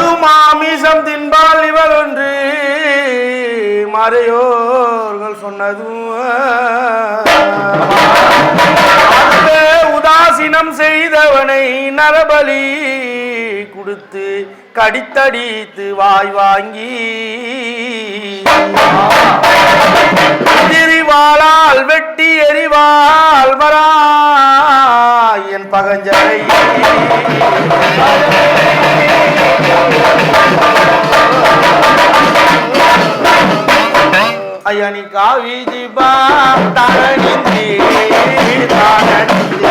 மது மாமிசம் தின்பால் இவள் ஒன்று மறையோர்கள் சொன்னதும் உதாசீனம் செய்தவனை நரபலி கொடுத்து கடித்தடித்து வாய் வாங்கி. எரிவாளால் வெட்டி எரிவாள் வரா என் பகஞ்சரை அயனி காவி ஜிபா தரணிந்தி தாரணிந்தி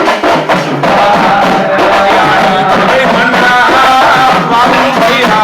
மன்னா வாங்கியா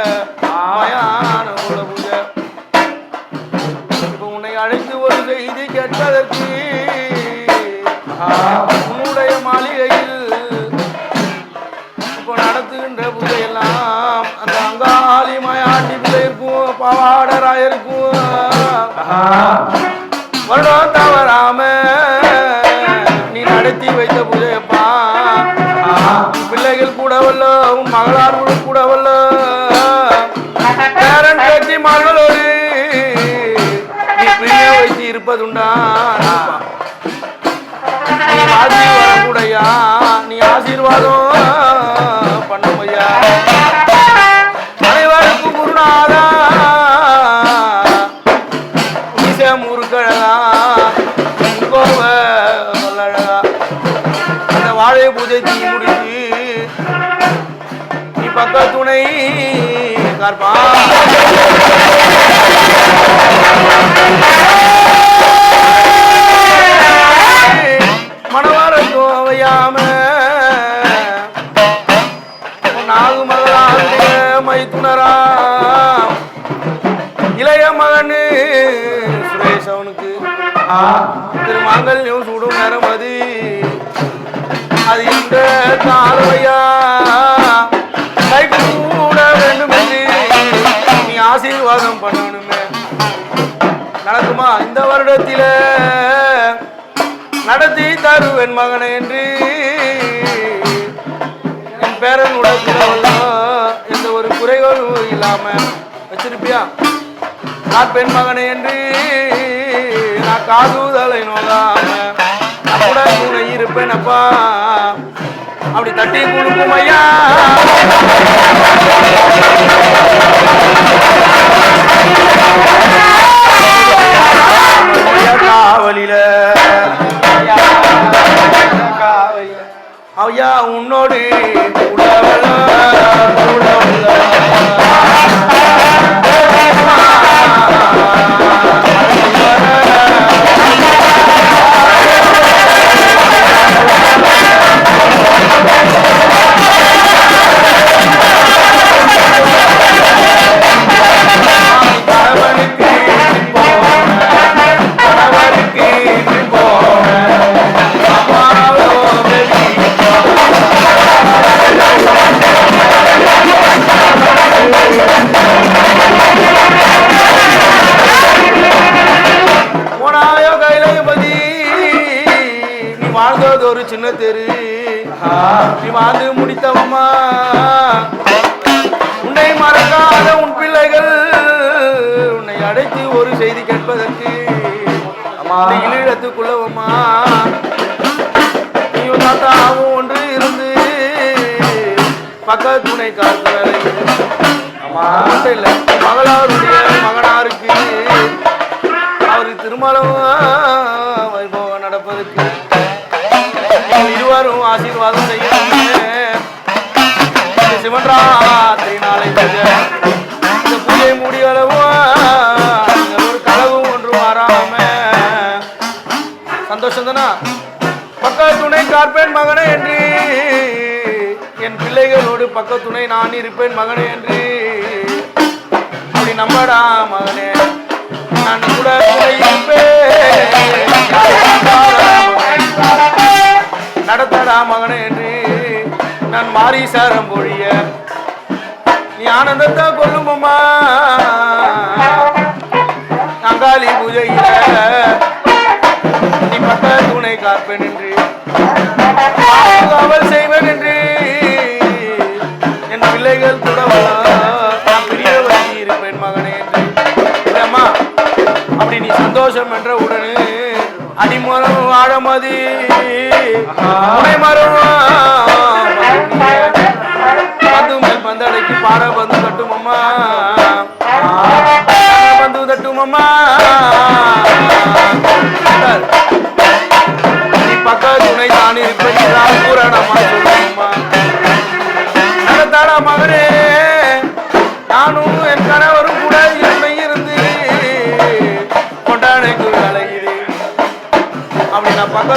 பூஜை மயான இப்போ உன்னை அழைத்து ஒரு செய்தி கேட்பதற்கு உன்னுடைய மாளிகையில் இப்போ நடத்துகின்ற பூஜையெல்லாம் அந்த அங்காளி மயாண்டி பிள்ளை இருக்கும் பாவாடராக இருக்கும் வருடம் தவறாம நீ நடத்தி வைத்த புதையப்பா பிள்ளைகள் கூட வல்ல உன் மகளார் இருப்பதுண்டா? நீ ஆசீர்வாதம் கூடையா நீ ஆசீர்வாதம் பண்ணுமையா அனைவருக்கும் குருநாதா. ஈச முருகழகா கோவ வல்லழகா? அந்த வாழை பூஜை தீ முடிச்சு நீ பக்க துணை கார்பா திருமாங்கல்யம் சுடும் நேரம் அது. அது இந்த தாழ்வையா கை கூட வேண்டும் நீ ஆசீர்வாதம் பண்ணணுமே. நடக்குமா இந்த வருடத்தில? நடத்தி தருவேன் மகனை என்று. என் பேரன் உடத்துல எந்த ஒரு குறைகளும் இல்லாம வச்சிருப்பியா? நான் பெண் மகனை என்று. காதுதலை நோகாம கூட கூட இருப்பேனப்பா அப்படி தட்டி கொடுக்கும் ஐயா ஐயா, காவலில காவலில. ஐயா உன்னோடு சின்ன தெரு. நீ வாழ்ந்து முடித்தவம்மா. உன்னை மறக்காத உன் பிள்ளைகள் உன்னை அடைத்து ஒரு செய்தி கேட்பதற்கு இந்த இழிடத்துக்குள்ளவம்மா தாத்தாவும் ஒன்று இருந்து பக்க துணை காத்து வேலை இல்லை மகளாருடைய மகனாருக்கு அவருக்கு திருமணம் வைபவம் நடப்பதற்கு. எல்லாரும் ஆசீர்வாதம் செய்யணும். சிவன் ராத்திரி நாளை இந்த பூஜை முடிவளவும் நீங்கள் ஒரு களவும் ஒன்று மாறாம. சந்தோஷம் தானா? பக்க துணை கார்பேன் மகனே என்று. என் பிள்ளைகளோடு பக்க துணை நான் இருப்பேன் மகனே என்று. அப்படி நம்படா மகனே. நான் கூட இருப்பேன். மகனே என்று நான் மாறி சாரம் பொழிய. நீ ஆனந்தத்தை கொள்ளுமம்மா அங்காளி பூஜையில நீ பட்ட துணை காப்பேன் என்று அவள் செய்வேன் என்று என் பிள்ளைகள் கூட நான் பிரியவழி இருப்பேன் மகனே என்று. இல்லம்மா அப்படி நீ சந்தோஷம் என்ற உடனே அடிமரம் ஆழமதி மரம் பந்தடைக்கு பந்து தட்டுமம்மா. பந்து தட்டுமம்மா. பக்க துணை தான் பூரணமா சொல்லுமா நடத்தாடா மகனே நானும் என் கணவரும் கூட இருமை இருந்து கொண்டாடைக்கு அலைகிறேன் அப்படி நான் பக்க